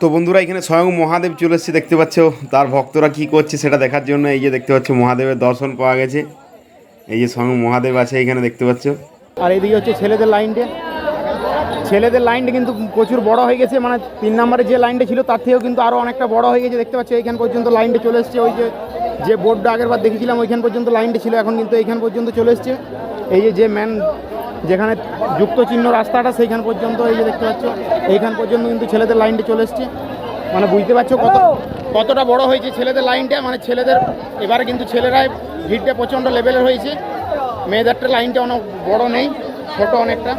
তো বন্ধুরা, এখানে স্বয়ং মহাদেব চলে এসেছে, দেখতে পাচ্ছ। তার ভক্তরা কি করছে সেটা দেখার জন্য এই যে দেখতে পাচ্ছ, মহাদেবের দর্শন পাওয়া গেছে। এই যে স্বয়ং মহাদেব আছে এখানে, দেখতে পাচ্ছ। আর এদিকে হচ্ছে ছেলেদের লাইনটা ছেলেদের লাইনটা কিন্তু প্রচুর বড় হয়ে গেছে মানে তিন নম্বরে যে লাইনটা ছিল, তার থেকেও কিন্তু আরও অনেকটা বড় হয়ে গেছে। দেখতে পাচ্ছ, এইখান পর্যন্ত লাইনটা চলে এসছে। ওই যে যে বোর্ডটা আগের বার দেখেছিলাম, ওইখান পর্যন্ত লাইনটা ছিল, এখন কিন্তু এইখান পর্যন্ত চলে এসছে। এই যে যে ম্যান যেখানে যুক্ত চিহ্ন রাস্তাটা সেইখান পর্যন্ত এই যে দেখতে পাচ্ছ, এইখান পর্যন্ত কিন্তু ছেলেদের লাইনটা চলে এসছে। মানে বুঝতে পারছ কত, কতটা বড় হয়েছে ছেলেদের লাইনটা? মানে ছেলেদের, এবারে কিন্তু ছেলেরাই ভিড়টা প্রচণ্ড লেভেলের হয়েছে। মেয়েদেরটা লাইনটা অনেক বড় নেই, ছোট অনেকটা।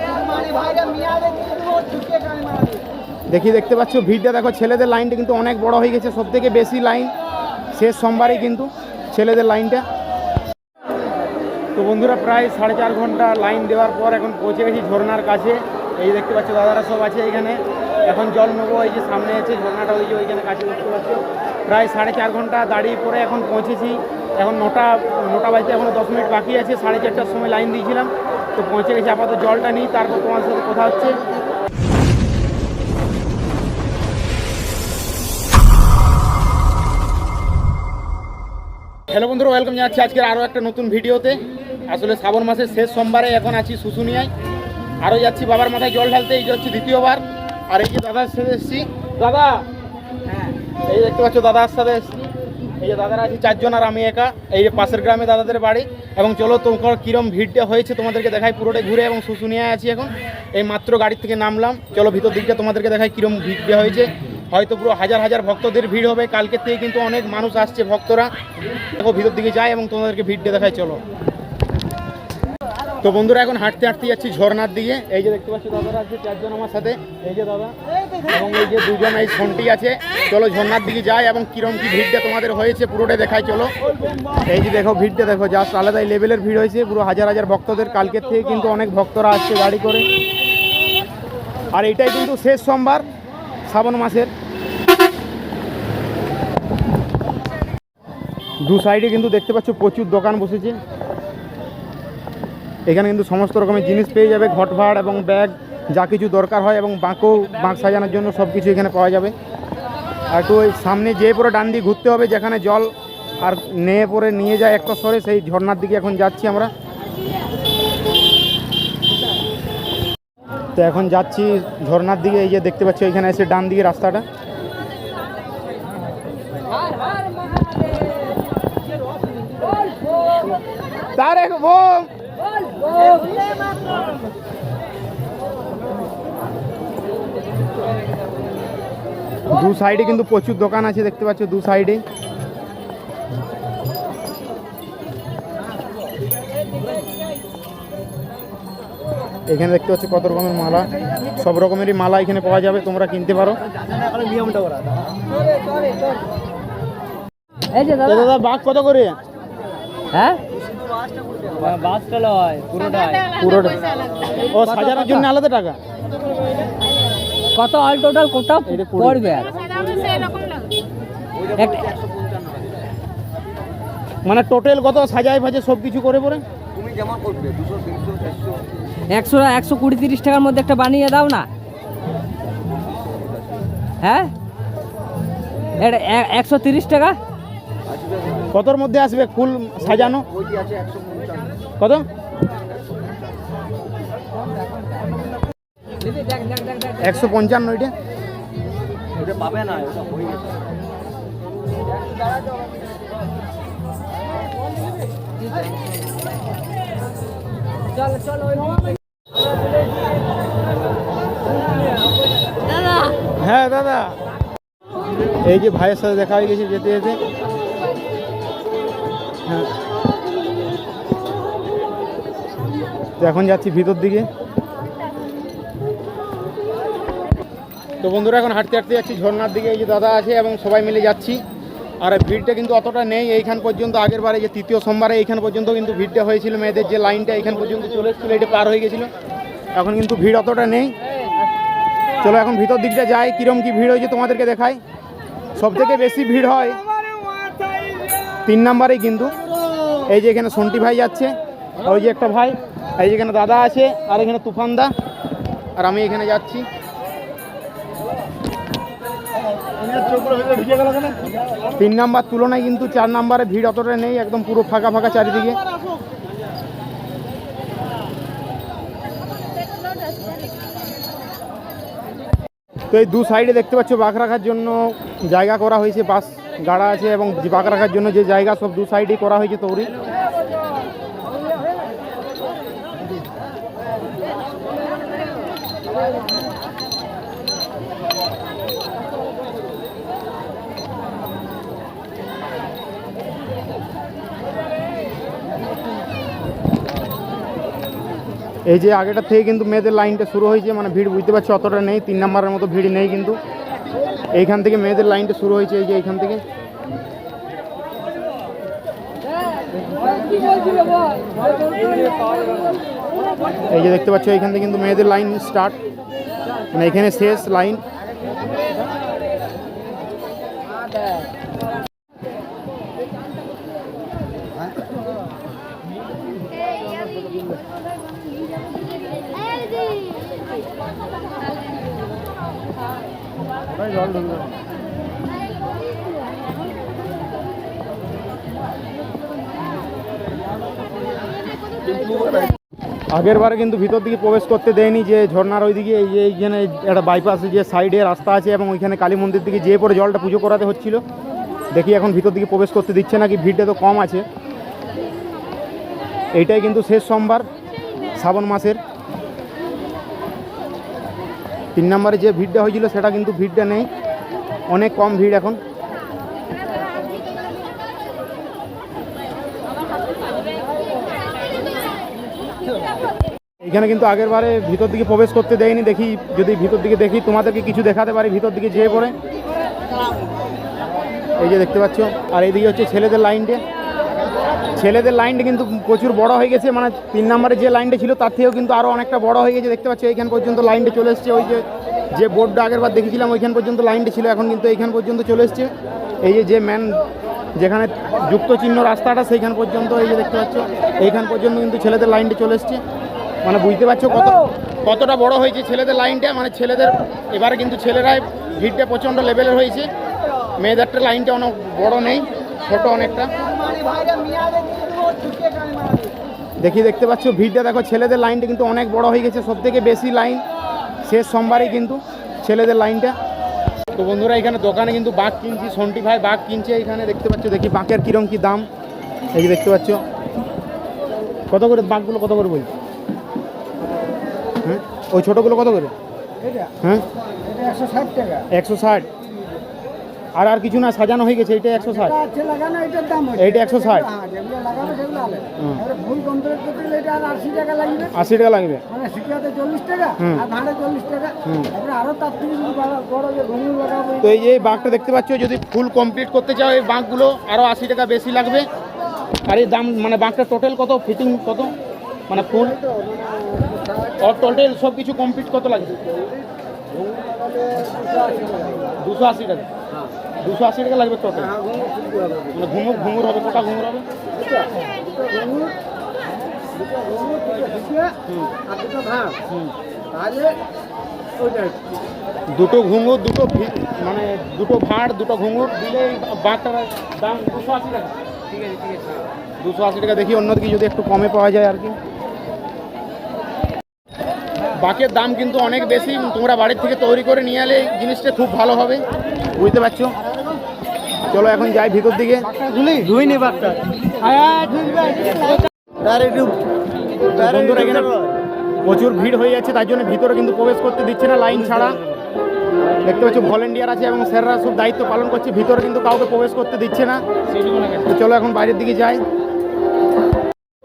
দেখি, দেখতে পাচ্ছ, ভিড়টা দেখো, ছেলেদের লাইনটা কিন্তু অনেক বড় হয়ে গেছে। সব থেকে বেশি লাইন শেষ সোমবারই কিন্তু ছেলেদের লাইনটা। তো বন্ধুরা প্রায় সাড়ে চার ঘণ্টা লাইন দেওয়ার পর এখন পৌঁছে গেছি ঝর্নার কাছে। এই দেখতে পাচ্ছ দাদারা সব আছে এখানে। এখন জল নেব, এই যে সামনে আছে ঝর্নাটা ওই যে ওইখানে কাছে দেখতে পাচ্ছ। প্রায় সাড়ে চার ঘণ্টা দাঁড়িয়ে পরে এখন পৌঁছেছি। এখন নটা নটা বাজতে এখনও দশ মিনিট বাকি আছে, সাড়ে চারটার সময় লাইন দিয়েছিলাম। তো পৌঁছে গেছি, আপাতত জলটা নিই, তারপর তোমার সাথে কথা হচ্ছে। হ্যালো বন্ধুরা ওয়েলকাম জানাচ্ছি আজকের আরও একটা নতুন ভিডিওতে আসলে শ্রাবণ মাসের শেষ সোমবারে এখন আছি শুশুনিয়ায়। আরও যাচ্ছি বাবার মাথায় জল ঢালতে এই যে হচ্ছে দ্বিতীয়বার। আর এই যে দাদার সাথে এসেছি। দাদা! হ্যাঁ। এই দেখতে পাচ্ছ দাদার সাথে এসেছি। এই যে দাদারা আছে চারজন আর আমি একা। এই যে পাশের গ্রামে দাদাদের বাড়ি। এবং চলো তোমার কিরম ভিড়টা হয়েছে তোমাদেরকে দেখাই পুরোটাই ঘুরে। এবং শুশুনিয়ায় আছি এখন। এই মাত্র গাড়ির থেকে নামলাম। চলো ভিতর দিকটা তোমাদেরকে দেখাই কিরম ভিড়টা হয়েছে। হয়তো পুরো হাজার হাজার ভক্তদের ভিড় হবে। কালকের থেকে কিন্তু অনেক মানুষ আসছে ভক্তরা। দেখো ভিতর দিকে যায় এবং তোমাদেরকে ভিড়টা দেখায় চলো। তো বন্ধুরা, এখন হাঁটতে হাঁটতে যাচ্ছি ঝর্নার দিকে। এই যে দেখতে পাচ্ছি দাদারা আছে চারজন আমার সাথে। এই যে দাদা, এবং এই যে দুজন, এই ফোনটি আছে। চলো ঝর্নার দিকে যাই এবং কিরম কি ভিড়টা তোমাদের হয়েছে পুরোটা দেখাই, চলো। এই যে দেখো, ভিড়টা দেখো জাস্ট আলাদাই লেভেলের ভিড় হয়েছে। পুরো হাজার হাজার ভক্তদের কালকের থেকে কিন্তু অনেক ভক্তরা আসছে গাড়ি করে। আর এটাই কিন্তু শেষ সোমবার, শ্রাবণ মাসের। দু সাইডে কিন্তু দেখতে পাচ্ছ প্রচুর দোকান বসেছে। এখানে কিন্তু সমস্ত রকমের জিনিস পেয়ে যাবে ঘটভাড় এবং ব্যাগ, যা কিছু দরকার হয় এবং বাঁকও, বাঁক সাজানোর জন্য সব কিছু এখানে পাওয়া যাবে। আর একটু ওই সামনে যেয়ে পরে ডান দিয়ে ঘুরতে হবে, যেখানে জল আর নিয়ে পরে নিয়ে যায় একটা সরে সেই ঝর্নার দিকে এখন যাচ্ছি আমরা। তো এখন যাচ্ছি ঝর্নার দিকে, এই যে দেখতে পাচ্ছি, এখানে এসে ডান দিকে রাস্তাটা। তার এক দু সাইডে কিন্তু প্রচুর দোকান আছে দেখতে পাচ্ছ দু সাইডে। এখানে দেখতে পাচ্ছ কত রকমের মালা সব রকমেরই মালা এখানে পাওয়া যাবে তোমরা কিনতে পারো। এই যে দাদা। দাদা বাঘ কত করে? হ্যাঁ? বাসটা লয় পুরোটাই পুরোটা ও সাজানোর জন্য আলাদা টাকা? কত অল টোটাল কত পড়বে? আর মানে টোটাল কত? সাজাই ফাজে সব কিছু করে পরে? একশো একশো কুড়ি তিরিশ টাকার মধ্যে একটা বানিয়ে দাও না। হ্যাঁ? এটা এ- একশো তিরিশ টাকা? কতর মধ্যে আসবে ফুল সাজানো? কত? একশো পঞ্চান্ন এটা? হ্যাঁ দাদা। এই যে ভাইয়ের সাথে দেখা হয়ে গেছে যেতে যেতে। তো এখন যাচ্ছি ভিতর দিকে। তো বন্ধুরা, এখন হাঁটতে হাঁটতে যাচ্ছি ঝর্নার দিকে। এই যে দাদা আছে এবং সবাই মিলে যাচ্ছি। আর ভিড়টা কিন্তু অতটা নেই এইখান পর্যন্ত। আগের বারে যে তৃতীয় সোমবারে এইখান পর্যন্ত কিন্তু ভিড়টা হয়েছিল। মেয়েদের যে লাইনটা এইখান পর্যন্ত চলে এসেছিল এটা পার হয়ে গেছিল। এখন কিন্তু ভিড় অতটা নেই। চলো এখন ভিতর দিকটা যাই। কিরম কি ভিড় হয়েছে তোমাদেরকে দেখাই। সব থেকে বেশি ভিড় হয় তিন নাম্বারেই কিন্তু। এই যে এখানে সন্টি ভাই যাচ্ছে, ওই যে একটা ভাই, এই যে এখানে দাদা আছে, আর এখানে তুফান দা, আর আমি এখানে যাচ্ছি। তিন নাম্বার তুলনায় কিন্তু চার নাম্বারে ভিড় অতটা নেই, একদম পুরো ফাঁকা ফাঁকা চারিদিকে। তো এই দু সাইডে দেখতে পাচ্ছ, বাঘ রাখার জন্য জায়গা করা হয়েছে বাস। গাড়া আছে এবং বাঘ রাখার জন্য যে জায়গা সব দু সাইডেই করা হয়েছে তৈরি। এই যে আগেটার থেকে কিন্তু মেয়েদের লাইনটা শুরু হয়েছে মানে ভিড় বুঝতে পারছ, অতটা নেই, তিন নাম্বারের মতো ভিড় নেই কিন্তু। এইখান থেকে মেয়েদের লাইনটা শুরু হয়েছে, এই যে এইখান থেকে। এই যে দেখতে পাচ্ছ, এইখান থেকে কিন্তু মেয়েদের লাইন স্টার্ট মানে এখানে শেষ লাইন আগের বারে কিন্তু ভিতর দিকে প্রবেশ করতে দেয়নি যে ঝর্ণার ওইদিকে এই যে এইখানে একটা বাইপাসে যে সাইডে রাস্তা আছে এবং ওইখানে কালী মন্দির দিকে যেয়ে পরে জলটা পুজো করাতে হচ্ছিল। দেখি এখন ভিতর দিকে প্রবেশ করতে দিচ্ছে নাকি, ভিড়টা তো কম আছে। এইটাই কিন্তু শেষ সোমবার, শ্রাবণ মাসের। তিন নম্বরে যে ভিড়টা হয়েছিল সেটা কিন্তু ভিড়টা নেই। অনেক কম ভিড় এখন। এখানে কিন্তু আগের বারে ভিতর দিকে প্রবেশ করতে দেয়নি, দেখি যদি ভিতর দিকে দেখি, তোমাদেরকে কিছু দেখাতে পারি ভিতর দিকে যেয়ে পড়ে? এই যে দেখতে পাচ্ছ, আর এইদিকে হচ্ছে ছেলেদের লাইনটা ছেলেদের লাইনটা কিন্তু প্রচুর বড় হয়ে গেছে মানে তিন নম্বরে যে লাইনটা ছিল তার থেকেও কিন্তু আরও অনেকটা বড় হয়ে গেছে। দেখতে পাচ্ছি এইখান পর্যন্ত লাইনটা চলে এসছে ওই যে যে বোর্ডটা আগের বার দেখেছিলাম ওইখান পর্যন্ত লাইনটা ছিল এখন কিন্তু এইখান পর্যন্ত চলে এসছে। এই যে যে ম্যান যেখানে যুক্ত চিহ্ন রাস্তাটা সেইখান পর্যন্ত এই যে দেখতে পাচ্ছ এইখান পর্যন্ত কিন্তু ছেলেদের লাইনটা চলে এসছে। মানে বুঝতে পারছ কত কতটা বড় হয়েছে ছেলেদের লাইনটা মানে ছেলেদের এবারে কিন্তু ছেলেরাই ভিড়টা প্রচণ্ড লেভেলের হয়েছে। মেয়েদেরটা লাইনটা অনেক বড় নেই ছোট অনেকটা। দেখি দেখতে পাচ্ছ ভিড়টা দেখো ছেলেদের লাইনটা কিন্তু অনেক বড় হয়ে গেছে সব থেকে বেশি লাইন শেষ সোমবারই কিন্তু ছেলেদের লাইনটা। তো বন্ধুরা এখানে দোকানে কিন্তু বাঘ কিনছি সন্টি ভাই বাঘ কিনছে এখানে দেখতে পাচ্ছ দেখি বাঁকের কিরম কি দাম। এই যে দেখতে পাচ্ছ কত করে বাঘগুলো কত করে বলছি? হ্যাঁ ওই ছোটোগুলো কত করে? হ্যাঁ একশো ষাট। আর আর কিছু না সাজানো হয়ে গেছে এটা একশো ষাট। এইটা 160 হ্যাঁ, যেগুলো লাগানো সেগুলো আলাদা। হুম। এবারে ফুল কমপ্লিট করতে গেলে এটা আর আশি টাকা লাগবে। আশি টাকা লাগবে। মানে তো এই যে বাঘটা দেখতে পাচ্ছ যদি ফুল কমপ্লিট করতে চাও এই বাঘগুলো আরও আশি টাকা বেশি লাগবে। আর এই দাম মানে বাঘটা টোটাল কত? ফিটিং কত? মানে ফুল? টোটাল সব কিছু কমপ্লিট কত লাগবে? দুশো আশি টাকা। দুশো আশি টাকা লাগবে টোটাল মানে ঘুমুর ঘুমুর হবে কটা ঘুমুর হবে? আর দুটো ভাত হুম। তাহলে ওইটা দুটো ঘুঙুর দুটো ভি- মানে দুটো ভাঁড় দুটো ঘুঙুর দিলে এই বাঘটার দাম দুশো আশি টাকা। ঠিক আছে ঠিক আছে। দুশো আশি টাকা দেখি অন্যদিকে যদি একটু কমে পাওয়া যায় আর কি। বাকের দাম কিন্তু অনেক বেশি। তোমরা বাড়ির থেকে তৈরি করে নিয়ে এলে জিনিসটা খুব ভালো হবে। বুঝতে পারছ? চলো এখন যাই ভিতর দিকে। ধুইনি বাঘটা। একটু বন্ধুরা এখানে প্রচুর ভিড় হয়ে যাচ্ছে তার জন্য ভিতরে কিন্তু প্রবেশ করতে দিচ্ছে না লাইন ছাড়া। দেখতে পাচ্ছ ভলেন্টিয়ার আছে এবং স্যাররা সব দায়িত্ব পালন করছে ভিতরে কিন্তু কাউকে প্রবেশ করতে দিচ্ছে না। তো চলো এখন বাইরের দিকে যাই।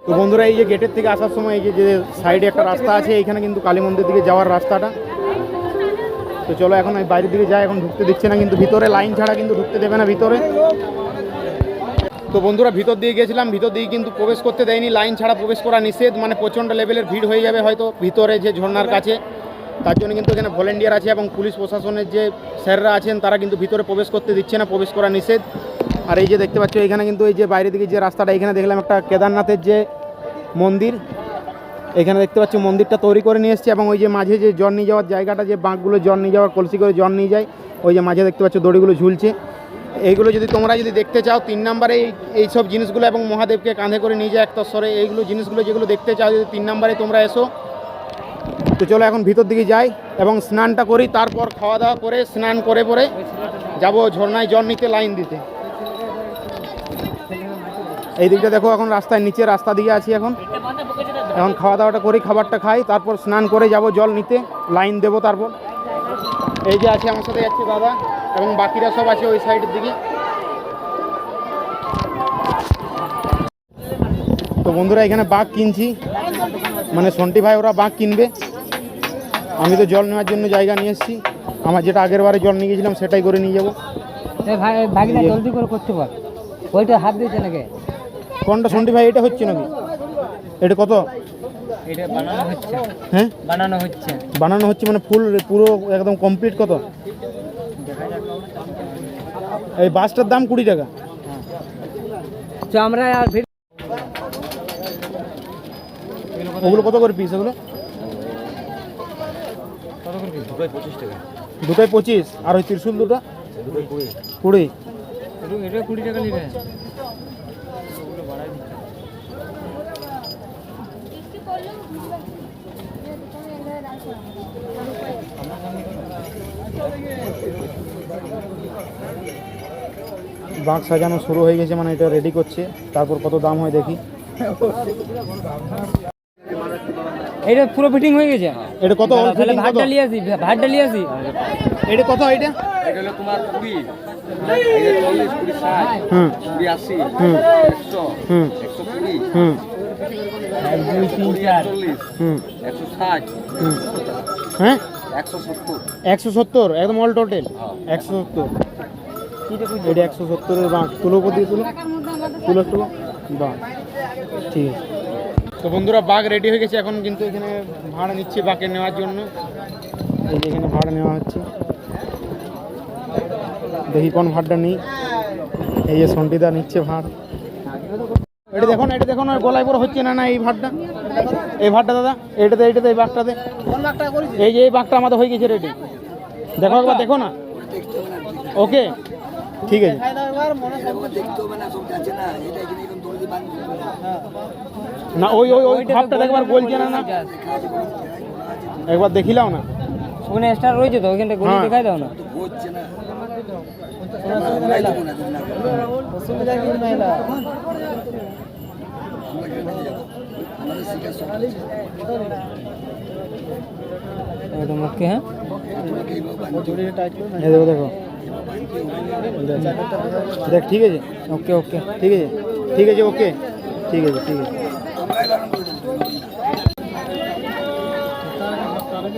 তো বন্ধুরা, এই যে গেটের থেকে আসার সময় এই যে যে সাইডে একটা রাস্তা আছে, এইখানে কিন্তু কালী মন্দির দিকে যাওয়ার রাস্তাটা। তো চলো এখন এই বাইরের দিকে যাই, এখন ঢুকতে দিচ্ছে না, কিন্তু ভিতরে লাইন ছাড়া কিন্তু ঢুকতে দেবে না ভিতরে। তো বন্ধুরা, ভিতর দিয়ে গেছিলাম, ভিতর দিয়ে কিন্তু প্রবেশ করতে দেয়নি লাইন ছাড়া প্রবেশ করা নিষেধ মানে প্রচণ্ড লেভেলের ভিড় হয়ে যাবে হয়তো ভিতরে যে ঝর্নার কাছে। তার জন্য কিন্তু এখানে ভলেন্টিয়ার আছে এবং পুলিশ প্রশাসনের যে স্যাররা আছেন, তারা কিন্তু ভিতরে প্রবেশ করতে দিচ্ছে না, প্রবেশ করা নিষেধ। আর এই যে দেখতে পাচ্ছ, এখানে কিন্তু এই যে বাইরের দিকে যে রাস্তাটা, এখানে দেখলাম একটা কেদারনাথের যে মন্দির। এখানে দেখতে পাচ্ছি, মন্দিরটা তৈরি করে নিয়ে এসছে এবং ওই যে মাঝে যে জল নিয়ে যাওয়ার জায়গাটা, যে বাঁকগুলো জল নিয়ে যাওয়ার কলসি করে জল নিয়ে যায়, ওই যে মাঝে দেখতে পাচ্ছ দড়িগুলো ঝুলছে। এইগুলো যদি তোমরা যদি দেখতে চাও, তিন নম্বরে এই এই সব জিনিসগুলো এবং মহাদেবকে কাঁধে করে নিয়ে যায় একতস্বরে এইগুলো জিনিসগুলো যেগুলো দেখতে চাও, যদি তিন নম্বরে তোমরা এসো। তো চলো এখন ভিতর দিকে যাই এবং স্নানটা করি, তারপর খাওয়া দাওয়া করে, স্নান করে পরে যাব ঝর্ণায় জল নিতে, লাইন দিতে। এই দিকটা দেখো এখন রাস্তায় নিচে রাস্তা দিকে আছি এখন। এখন খাওয়া দাওয়াটা করি, খাবারটা খাই, তারপর স্নান করে যাব জল নিতে, লাইন দেবো তারপর। এই যে আছে আমার সাথে যাচ্ছে দাদা এবং বাকিরা সব আছে ওই সাইডের দিকে। তো বন্ধুরা, এখানে বাঘ কিনছি। মানে সন্টি ভাই, ওরা বাঘ কিনবে। আমি তো জল নেওয়ার জন্য জায়গা নিয়ে এসেছি। আমার যেটা আগের বারে জল নিয়ে গেছিলাম, সেটাই করে নিয়ে যাব। জলদি করে করতে পার। ওইটা হাত দিয়েছে নাকি? কোনটা সন্টি ভাই এটা হচ্ছে নাকি? এটা কত? এটা বানানো হচ্ছে। হ্যাঁ? বানানো হচ্ছে। বানানো হচ্ছে মানে ফুল পুরো একদম কমপ্লিট কত? এই বাসটার দাম কুড়ি টাকা। তো আমরা আর ওগুলো কত করে পিস ওগুলো দুটোই পঁচিশ আর ওই ত্রিশুল দুটো? কুড়ি। এটা কুড়ি টাকা নেবে। বাঁক সাজানো শুরু হয়ে গেছে মানে এটা রেডি করছে। তারপর কত দাম হয় দেখি। এটা পুরো ফিটিং হয়ে গেছে? এটা কত? ভাত ডালিয়াছি ভাত ডালিয়াছি এটা কত এটা? এটা হলো তোমার 20 একশো সত্তর, একদম অল টোটাল একশো সত্তর। এটা একশো সত্তরের বাঁক। তুলো উপর দিয়ে তুলো। তুলো একটু বাঘ ঠিক আছে। তো বন্ধুরা বাঘ রেডি হয়ে গেছে। এখন কিন্তু এখানে ভাড়া নিচ্ছে বাঘে নেওয়ার জন্য। এই যে এখানে ভাড়া নেওয়া হচ্ছে। দেখি কোন ভাড়টা নিই। এই যে সন্টিদা নিচ্ছে ভাড়। এটা দেখুন এটা দেখুন গলায় পরে হচ্ছে না না এই ভাড়টা? এই ভাড়টা দাদা এইটাতে এইটাতে এই বাঘটাতে এই যে এই বাঘটা আমাদের হয়ে গেছে রেডি। দেখো একবার দেখো না? ওকে? ঠিক আছে। না ওই ওই ওই ভাবটা দেখবার বলছে না না। একবার দেখিলাও না। ওখানে এক্সট্রা রয়েছে তো ওখানটা গুলি হ্যাঁ। দেখাই দাও না। ওটা মুখে হ্যাঁ এই দেখো দেখো দেখ। দেখ ঠিক আছে ওকে ওকে ঠিক আছে ঠিক আছে ওকে ঠিক আছে ঠিক আছে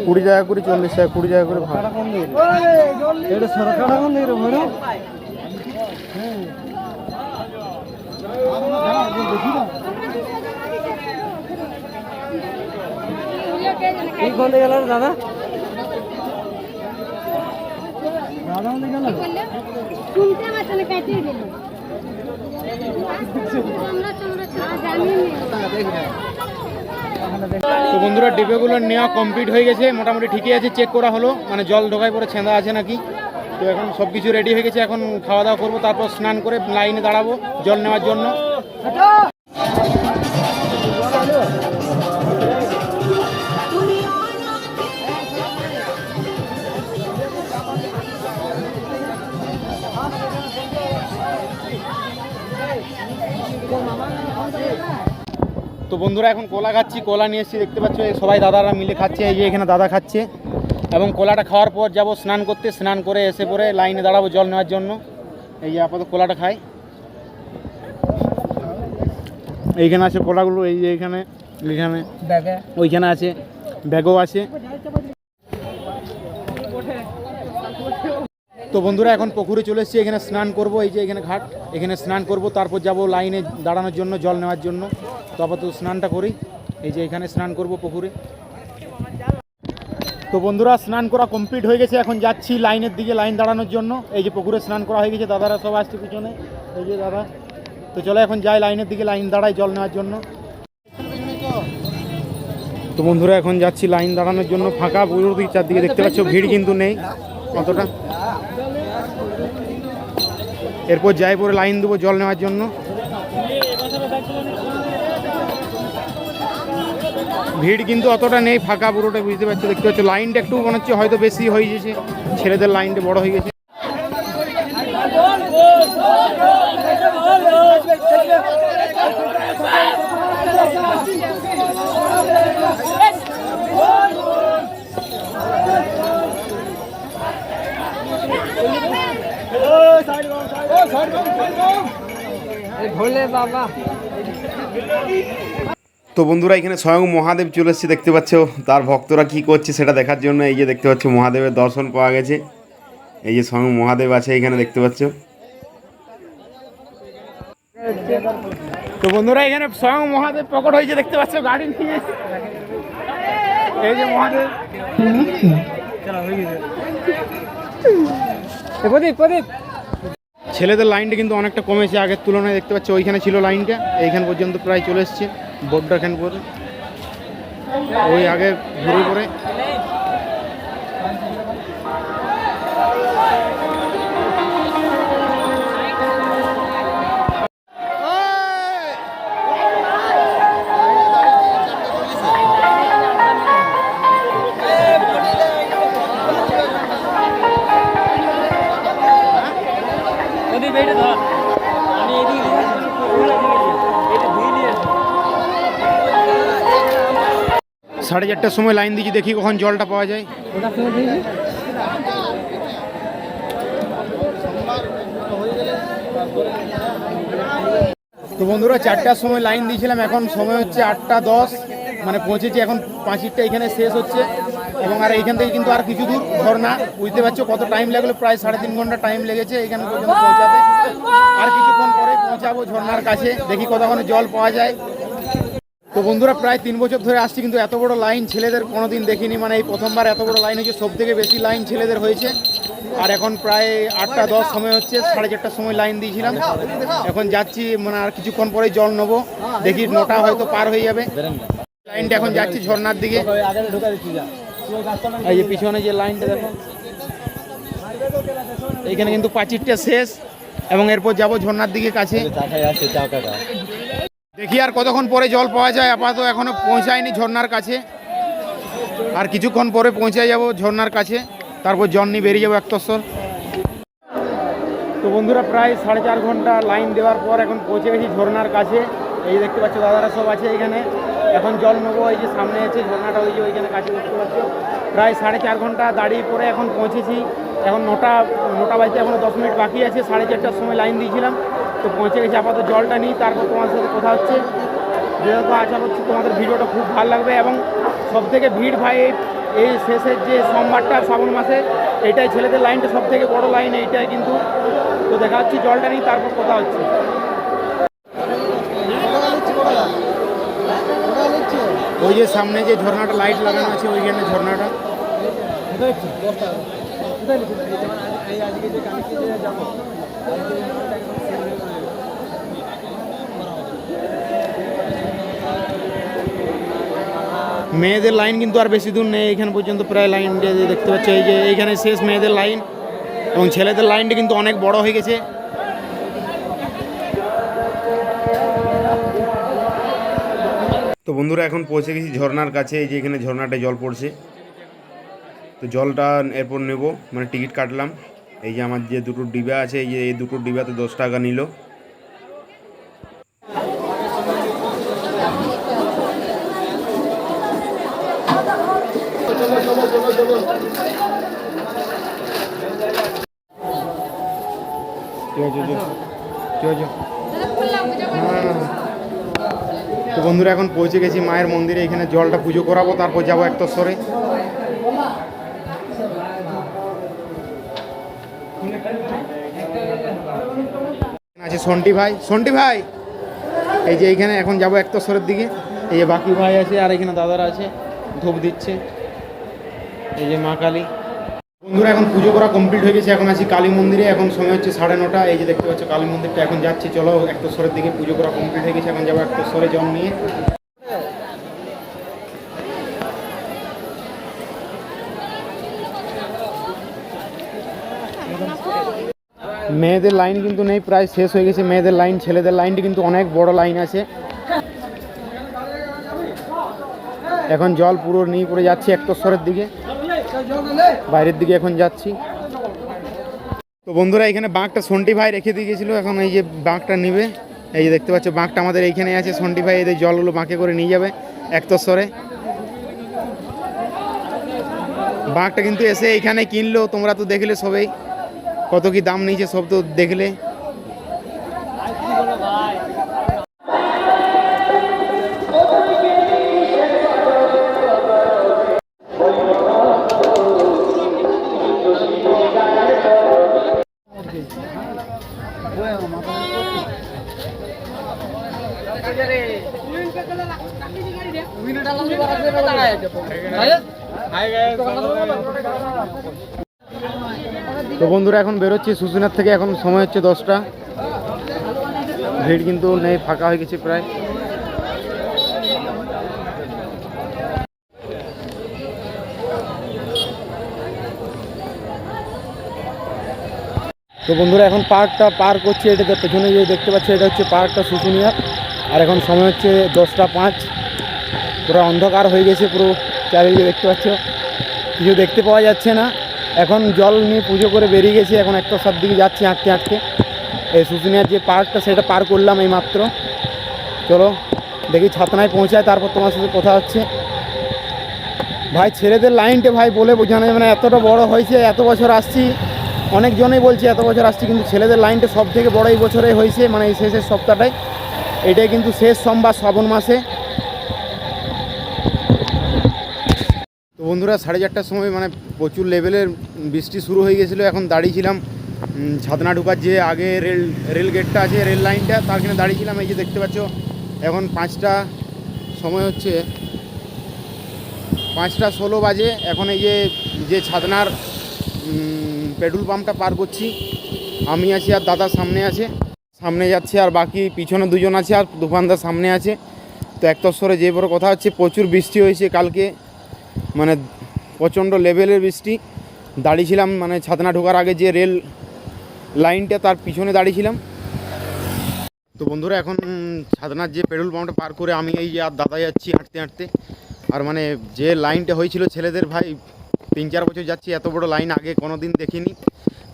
কুড়ি টাকা করে চল্লিশ টাকা কুড়ি টাকা করে ভাড়া। এটা সরকার এখন নেই রে কোনটা গেল দাদা? শুনতে মাসনে কাটিয়ে দিল আমরা তোমরা জানি তো বন্ধুরা ডিবেগুলো নেওয়া কমপ্লিট হয়ে গেছে, মোটামুটি ঠিকই আছে চেক করা হলো মানে জল ঢোকায় পরে ছেঁদা আছে নাকি। তো এখন সব কিছু রেডি হয়ে গেছে, এখন খাওয়া দাওয়া করব, তারপর স্নান করে লাইনে দাঁড়াবো জল নেওয়ার জন্য। তো বন্ধুরা এখন কলা খাচ্ছি কলা নিয়ে এসেছি দেখতে পাচ্ছ সবাই দাদারা মিলে খাচ্ছে এই যে এখানে দাদা খাচ্ছে। এবং কলাটা খাওয়ার পর যাব স্নান করতে স্নান করে এসে পরে লাইনে দাঁড়াবো জল নেওয়ার জন্য। এই যে আপাতত কলাটা খাই। এইখানে আছে কলাগুলো এই যে এখানে এখানে ওইখানে আছে ব্যাগও আছে। তো বন্ধুরা, এখন পুকুরে চলে এসেছি, এখানে স্নান করব, এই যে এখানে ঘাট, এখানে স্নান করব, তারপর যাব লাইনে দাঁড়ানোর জন্য, জল নেওয়ার জন্য। তো আপাতত স্নানটা করি, এই যে এখানে স্নান করব পুকুরে। তো বন্ধুরা, স্নান করা কমপ্লিট হয়ে গেছে, এখন যাচ্ছি লাইনের দিকে, লাইন দাঁড়ানোর জন্য। এই যে পুকুরে স্নান করা হয়ে গেছে, দাদারা সব আসছে পিছনে। এই যে দাদা, তো চলো এখন যাই লাইনের দিকে, লাইন দাঁড়াই জল নেওয়ার জন্য। তো বন্ধুরা, এখন যাচ্ছি লাইন দাঁড়ানোর জন্য ফাঁকা পুরো দিক চারদিকে দেখতে পাচ্ছ, ভিড় কিন্তু নেই। অতটা এরপর যাই পরে লাইন দেবো জল নেওয়ার জন্য। ভিড় কিন্তু অতটা নেই, ফাঁকা পুরোটা বুঝতে পারছি। দেখতে পাচ্ছ, লাইনটা একটু মনে হচ্ছে হয়তো বেশি হয়ে গেছে। ছেলেদের লাইনটা বড় হয়ে গেছে। তো বন্ধুরা, এখানে স্বয়ং মহাদেব চলে এসেছে, দেখতে পাচ্ছ? তার ভক্তরা কি করছে সেটা দেখার জন্য এই যে দেখতে পাচ্ছ, মহাদেবের দর্শন পাওয়া গেছে। এই যে স্বয়ং মহাদেব আছে এখানে, দেখতে পাচ্ছ? তো বন্ধুরা, এখানে স্বয়ং মহাদেব প্রকট হয়েছে, দেখতে পাচ্ছ? গাড়ি নিয়ে এই যে মহাদেব। প্রদীপ। ছেলেদের লাইনটা কিন্তু অনেকটা কমেছে আগের তুলনায়, দেখতে পাচ্ছ? ওইখানে ছিল লাইনটা, এইখান পর্যন্ত প্রায় চলে এসছে। বোর্ডটা এখান করে ওই আগে ঘুরে পরে সাড়ে চারটার সময় লাইন দিয়েছি, দেখি কখন জলটা পাওয়া যায়। তো বন্ধুরা, চারটার সময় লাইন দিয়েছিলাম, এখন সময় হচ্ছে আটটা দশ মানে পৌঁছেছি, এখন পাঁচিরটা এখানে শেষ হচ্ছে। এবং আর এইখান থেকে কিন্তু আর কিছু দূর ঝর্ণা বুঝতে পারছ কত টাইম লাগল, প্রায় সাড়ে তিন ঘণ্টা টাইম লেগেছে এখানে পর্যন্ত পৌঁছাতে। আর কিছুক্ষণ পরে পৌঁছাবো ঝর্ণার কাছে, দেখি কতক্ষণে জল পাওয়া যায়। তো বন্ধুরা, প্রায় তিন বছর ধরে আসছি, কিন্তু এত বড় লাইন ছেলেদের কোনোদিন দেখিনি। মানে এই প্রথমবার এত বড় লাইন হয়েছে, সব থেকে বেশি লাইন ছেলেদের হয়েছে। আর এখন প্রায় আটটা দশ সময় হচ্ছে, সাড়ে চারটার সময় লাইন দিয়েছিলাম। এখন যাচ্ছি মানে আর কিছুক্ষণ পরে জল নেব। দেখি নটা হয়তো পার হয়ে যাবে। লাইনটা এখন যাচ্ছি ঝর্ণার দিকে। এই যে পিছনে যে লাইনটা দেখো, এইখানে কিন্তু পাঁচিরটা শেষ। এবং এরপর যাব ঝর্ণার দিকে কাছে। দেখি আর কতক্ষণ পরে জল পাওয়া যায়, আপাতত এখনও পৌঁছায়নি ঝর্ণার কাছে। আর কিছুক্ষণ পরে পৌঁছে যাব ঝর্ণার কাছে, তারপর জল নিয়ে বেরিয়ে যাব একতস্বর তো বন্ধুরা, প্রায় সাড়ে চার ঘণ্টা লাইন দেওয়ার পর এখন পৌঁছে গেছি ঝর্ণার কাছে। এই দেখতে পাচ্ছ, দাদারা সব আছে এখানে। এখন জল নেব, এই যে সামনে আছে ঝর্ণাটা ওই যে ওইখানে কাছে দেখতে পাচ্ছ। প্রায় সাড়ে চার ঘণ্টা দাঁড়িয়ে পরে এখন পৌঁছেছি। এখন নটা নটা বাজতে এখনও দশ মিনিট বাকি আছে, সাড়ে চারটার সময় লাইন দিয়েছিলাম। তো পৌঁছে গেছি আপাতত জলটা নিই, তারপর তোমার সাথে কথা হচ্ছে। যেহেতু আশা করছি তোমাদের ভিডিওটা খুব ভালো লাগবে এবং সব থেকে ভিড় ভাই, এই- শেষের যে সোমবারটা, শ্রাবণ মাসে, এটাই ছেলেদের লাইনটা সব থেকে বড় লাইন, এইটাই কিন্তু। তো দেখা হচ্ছে, জলটা নিই, তারপর কথা হচ্ছে। ওই যে সামনে যে ঝর্ণাটা লাইট লাগানো আছে, ওইখানে ঝর্ণাটা। মেয়েদের লাইন কিন্তু আর বেশি দূর নেই, এখানে পর্যন্ত প্রায় লাইন দেখতে পাচ্ছ। এই যে এইখানে শেষ মেয়েদের লাইন এবং ছেলেদের লাইনটা কিন্তু অনেক বড় হয়ে গেছে। তো বন্ধুরা, এখন পৌঁছে গেছি ঝর্ণার কাছে। এই যে এখানে ঝর্ণাটায় জল পড়ছে। তো জলটা এরপর নেব মানে টিকিট কাটলাম। এই যে আমার যে দুটো ডিবা আছে, এই যে এই দুটো ডিবাতে দশ টাকা নিল। তো বন্ধুরা এখন পৌঁছে গেছি মায়ের মন্দিরে। এখানে জলটা পুজো করাবো তারপর যাব একতস্বরে আছে সন্টি ভাই। সন্টি ভাই! এই যে এইখানে এখন যাব একতস্বরের দিকে। এই যে বাকি ভাই আছে আর এখানে দাদারা আছে ধূপ দিচ্ছে। এই যে মা কালী। বন্ধুরা, এখন পুজো করা কমপ্লিট হয়ে গেছে। এখন আছি কালী মন্দিরে। এখন সময় হচ্ছে সাড়ে নটা। এই যে দেখতে পাচ্ছ, কালী মন্দিরটা এখন যাচ্ছি। চলো একতস্বরের দিকে পুজো করা কমপ্লিট হয়ে গেছে। এখন যাব একতস্বরে জল নিয়ে। মেয়েদের লাইন কিন্তু নেই, প্রায় শেষ হয়ে গেছে। মেয়েদের লাইন ছেলেদের লাইনটি কিন্তু অনেক বড় লাইন আছে। এখন জল পুরো নিয়ে পড়ে যাচ্ছে একতস্বরের দিকে। বাইরের দিকে এখন যাচ্ছি। তো বন্ধুরা, এখানে বাঁকটা সন্টি ভাই রেখে দিয়ে গেছিল। এখন এই যে বাঁকটা নিবে, এই যে দেখতে পাচ্ছ বাঁকটা আমাদের এইখানে আছে। সন্টি ভাই এদের জলগুলো বাঁকে করে নিয়ে যাবে একতস্বরে বাঁকটা কিন্তু এসে এইখানে কিনলো। তোমরা তো দেখলে সবাই। কত কি দাম নিয়েছে সব তো দেখলে। বন্ধুরা এখন বেরোচ্ছি সুসুনার থেকে, এখন সময় হচ্ছে দশটা। ভিড় কিন্তু নেই, ফাঁকা হয়ে গেছে প্রায়। তো বন্ধুরা, এখন পার্কটা পার করছি, এটা পেছনে যে দেখতে পাচ্ছি, এটা হচ্ছে পার্কটা শুশুনিয়া আর এখন সময় হচ্ছে দশটা পাঁচ। পুরো অন্ধকার হয়ে গেছে, পুরো চারিদিকে দেখতে পাচ্ছ। কিছু দেখতে পাওয়া যাচ্ছে না। এখন জল নিয়ে পুজো করে বেরিয়ে গেছি, এখন একটা সব দিকে যাচ্ছি হাঁটতে হাঁটতে এই শুশুনিয়ার যে পার্কটা, সেটা পার করলাম এই মাত্র চলো, দেখি ছাতনায় পৌঁছায়, তারপর তোমার সাথে কথা হচ্ছে। ভাই, ছেলেদের লাইনটা ভাই বলে বোঝানো যাবে না, এতটা বড় হয়েছে, এত বছর আসছি। অনেকজনেই বলছে এত বছর আসছি, কিন্তু ছেলেদের লাইনটা সব থেকে বড় এই বছরে হয়েছে মানে এই শেষের সপ্তাহটায়। এটাই কিন্তু শেষ সোমবার, শ্রাবণ মাসে। বন্ধুরা সাড়ে চারটার সময় মানে প্রচুর লেভেলের বৃষ্টি শুরু হয়ে গেছিল এখন দাঁড়িয়েছিলাম ছাতনা ঢোকার যে আগে রেল রেল গেটটা আছে রেল লাইনটা তার এখানে দাঁড়িয়েছিলাম এই যে দেখতে পাচ্ছ এখন পাঁচটা সময় হচ্ছে পাঁচটা ষোলো বাজে এখন এই যে যে ছাতনার উম, পেট্রোল পাম্পটা পার করছি আমি আছি আর দাদা সামনে আছে সামনে যাচ্ছে আর বাকি পিছনে দুজন আছে আর দোকানদার সামনে আছে তো একতস্বরে যে বড় কথা হচ্ছে প্রচুর বৃষ্টি হয়েছে কালকে মানে প্রচণ্ড লেভেলের বৃষ্টি। দাঁড়িয়েছিলাম মানে ছাতনা ঢোকার আগে যে রেল লাইনটা, তার পিছনে দাঁড়িয়েছিলাম। তো বন্ধুরা, এখন ছাতনার যে পেট্রোল পাম্পটা পার করে আমি এই যে আর দাদা যাচ্ছি হাঁটতে হাঁটতে। আর মানে যে লাইনটা হয়েছিল ছেলেদের ভাই, তিন চার বছর যাচ্ছি, এত বড় লাইন আগে কোনো দিন দেখিনি।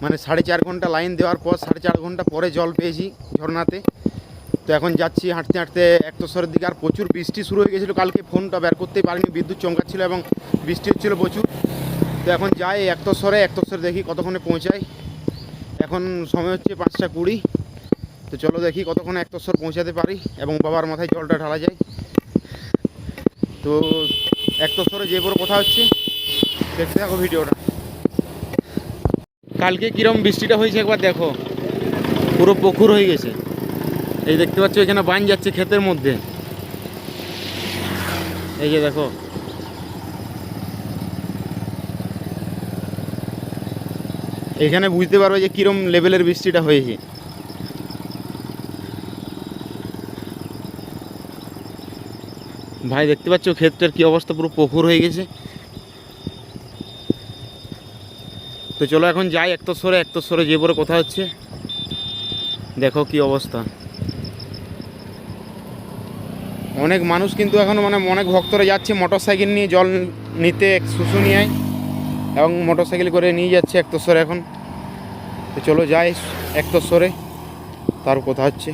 মানে সাড়ে চার ঘণ্টা লাইন দেওয়ার পর, সাড়ে চার ঘণ্টা পরে জল পেয়েছি ঝর্ণাতে। তো এখন যাচ্ছি, হাঁটতে হাঁটতে একতস্বরের দিকে। আর প্রচুর বৃষ্টি শুরু হয়ে গেছিল কালকে, ফোনটা বের করতেই পারিনি, বিদ্যুৎ চমকাচ্ছিল এবং বৃষ্টি হচ্ছিল প্রচুর। তো এখন যাই একতস্বরে একতস্বরে দেখি কতক্ষণে পৌঁছাই। এখন সময় হচ্ছে পাঁচটা কুড়ি। তো চলো দেখি কতক্ষণে একতস্বর পৌঁছাতে পারি এবং বাবার মাথায় জলটা ঢালা যায়। তো একতস্বরে যে বড় কথা হচ্ছে, দেখতে থাকো ভিডিওটা। কালকে কিরম বৃষ্টিটা হয়েছে একবার দেখো। পুরো পুকুর হয়ে গেছে। এই দেখতে পাচ্ছ, এখানে বান যাচ্ছে ক্ষেতের মধ্যে। এই যে দেখো। এখানে বুঝতে পারবে যে কিরম লেভেলের বৃষ্টিটা হয়েছে। ভাই, দেখতে পাচ্ছ ক্ষেতটার কি অবস্থা? পুরো পুকুর হয়ে গেছে। তো চলো এখন যাই একতস্বরে একতস্বরে যে পরে কথা হচ্ছে। দেখো কি অবস্থা। অনেক মানুষ কিন্তু এখন মানে অনেক ভক্তরা যাচ্ছে মোটর সাইকেল নিয়ে জল নিতে শুশুনিয়ায় এবং মোটর সাইকেল করে নিয়ে যাচ্ছে একতস্বরে এখন। তো চলো যাই একতস্বরে তার কথা হচ্ছে।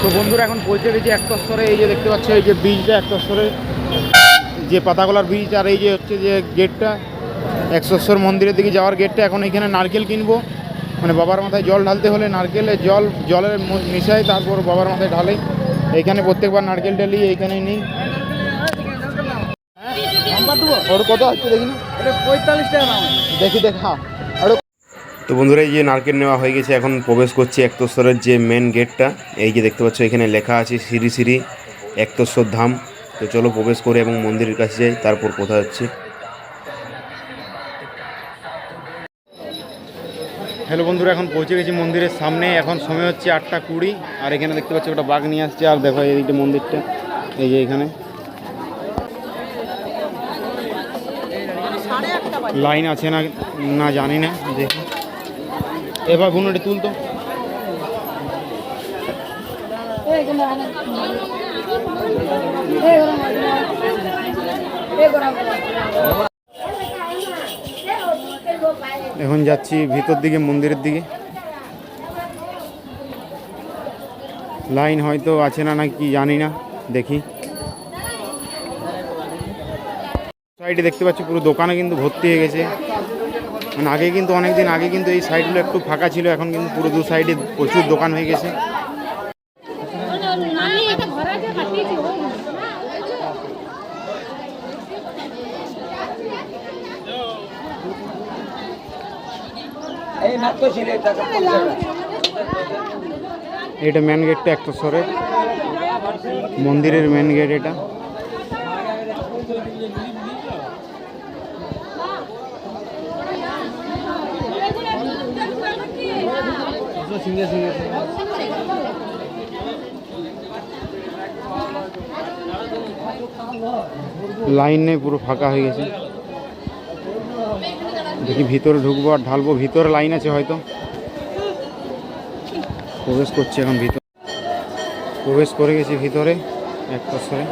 তো বন্ধুরা, এখন পৌঁছে গেছি একতস্বরে এই যে দেখতে পাচ্ছ, এই যে ব্রিজটা একতস্বরে যে পাতাগোলার ব্রিজ আর এই যে হচ্ছে যে গেটটা একশ্বর মন্দিরের দিকে যাওয়ার গেটটা এখন এখানে নারকেল কিনবো। মানে বাবার মাথায় জল ঢালতে হলে নারকেলের জল, জলের মিশাই তারপর বাবার মাথায় ঢালে। এইখানে প্রত্যেকবার নারকেল ঢালি এইখানেই নিই। ওর কত হচ্ছে দেখি দেখি, দেখা তো বন্ধুরা, এই যে নারকেল নেওয়া হয়ে গেছে, এখন প্রবেশ করছি একতস্বরের যে মেন গেটটা এই যে দেখতে পাচ্ছ, এখানে লেখা আছে শ্রী শ্রী একতস্বর ধাম। তো চলো প্রবেশ করে এবং মন্দিরের কাছে যাই, তারপর কোথা হচ্ছে হ্যালো বন্ধুরা, এখন পৌঁছে গেছি মন্দিরের সামনে। এখন সময় হচ্ছে আটটা কুড়ি, আর এখানে দেখতে পাচ্ছি ওটা বাঘ নিয়ে আসছে। আর দেখো এইটা মন্দিরটা, এই যে এখানে। লাইন আছে না না জানি না, দেখি। এবার গুণটা তুলতো এখন যাচ্ছি ভিতর দিকে, মন্দিরের দিকে। লাইন হয়তো আছে না নাকি জানি না, দেখি। সাইডে দেখতে পাচ্ছি পুরো দোকানে কিন্তু ভর্তি হয়ে গেছে। মানে আগে কিন্তু, অনেকদিন আগে কিন্তু এই সাইডগুলো একটু ফাঁকা ছিল, এখন কিন্তু পুরো দু সাইডে প্রচুর দোকান হয়ে গেছে আমি এটা ঘরে কাটিয়েছি এই মাত্র ছিল টাকা এটা মেন গেটটা একটা সরে। মন্দিরের মেন গেট এটা। লাইন নেই, পুরো ফাঁকা হয়ে গেছে। দেখি ভিতরে ঢুকবো আর ঢালবো। ভিতরে লাইন আছে হয়তো। প্রবেশ করছি এখন ভিতরে। প্রবেশ করে গেছি ভিতরে, এক সরে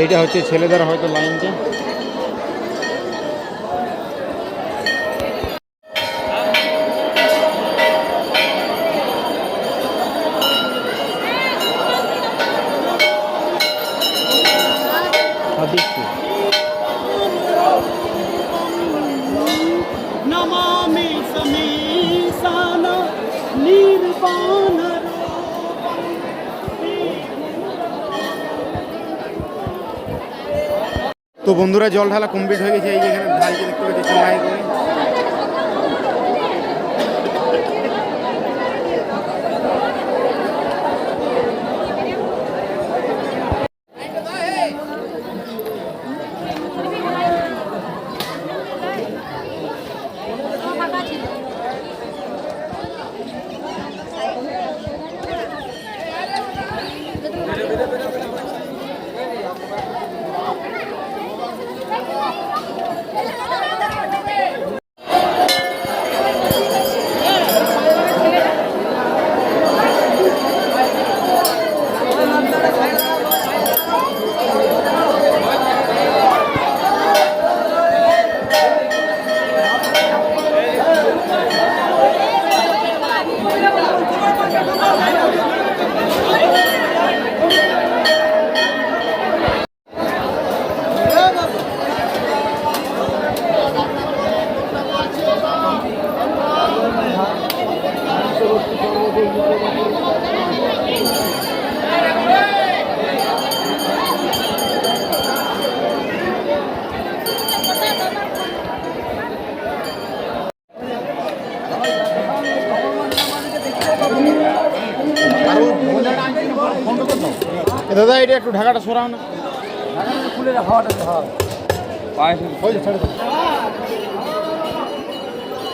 এইটা হচ্ছে ছেলেদের হয়তো লাইনটা তো বন্ধুরা জল ঢালা কমপ্লিট হয়ে গেছে এই যে এখানে ঢালছে দেখতে পাচ্ছি চড়াই একটু ঢাকাটা সরাও না।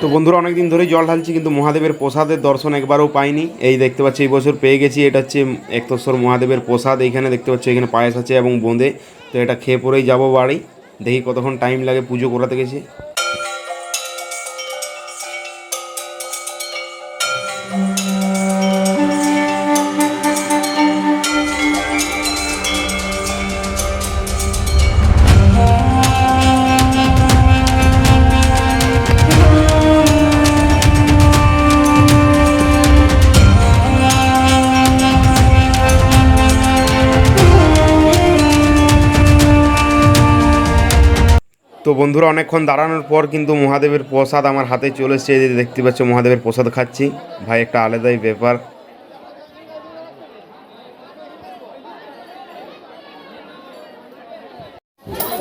তো বন্ধুরা, অনেকদিন ধরেই জল ঢালছি, কিন্তু মহাদেবের প্রসাদের দর্শন একবারও পাইনি। এই দেখতে পাচ্ছি, এই বছর পেয়ে গেছি, এটা হচ্ছে একতশ্বর মহাদেবের প্রসাদ, এইখানে দেখতে পাচ্ছি, এখানে পায়েস আছে এবং বোঁদে। তো এটা খেয়ে পরেই যাব বাড়ি, দেখি কতক্ষণ টাইম লাগে পুজো করাতে গেছি। বন্ধুরা, অনেকক্ষণ দাঁড়ানোর পর কিন্তু মহাদেবের প্রসাদ আমার হাতে চলে এসেছে। যে দেখতে পাচ্ছ, মহাদেবের প্রসাদ খাচ্ছি। ভাই, একটা আলাদাই ব্যাপার।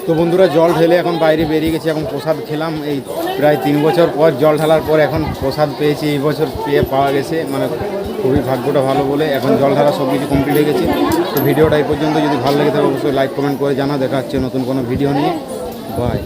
তো বন্ধুরা, জল ঢেলে এখন বাইরে বেরিয়ে গেছি, এখন প্রসাদ খেলাম। এই প্রায় তিন বছর পর জল ঢালার পর এখন প্রসাদ পেয়েছি। এই বছর পেয়ে পাওয়া গেছে মানে খুবই ভাগ্যটা ভালো বলে। এখন জল ঢালা সব কিছু কমপ্লিট হয়ে গেছে। তো ভিডিওটা এই পর্যন্ত যদি ভালো লেগে থাকে, অবশ্যই লাইক কমেন্ট করে জানা দেখা হচ্ছে নতুন কোনো ভিডিও নিয়ে। বাই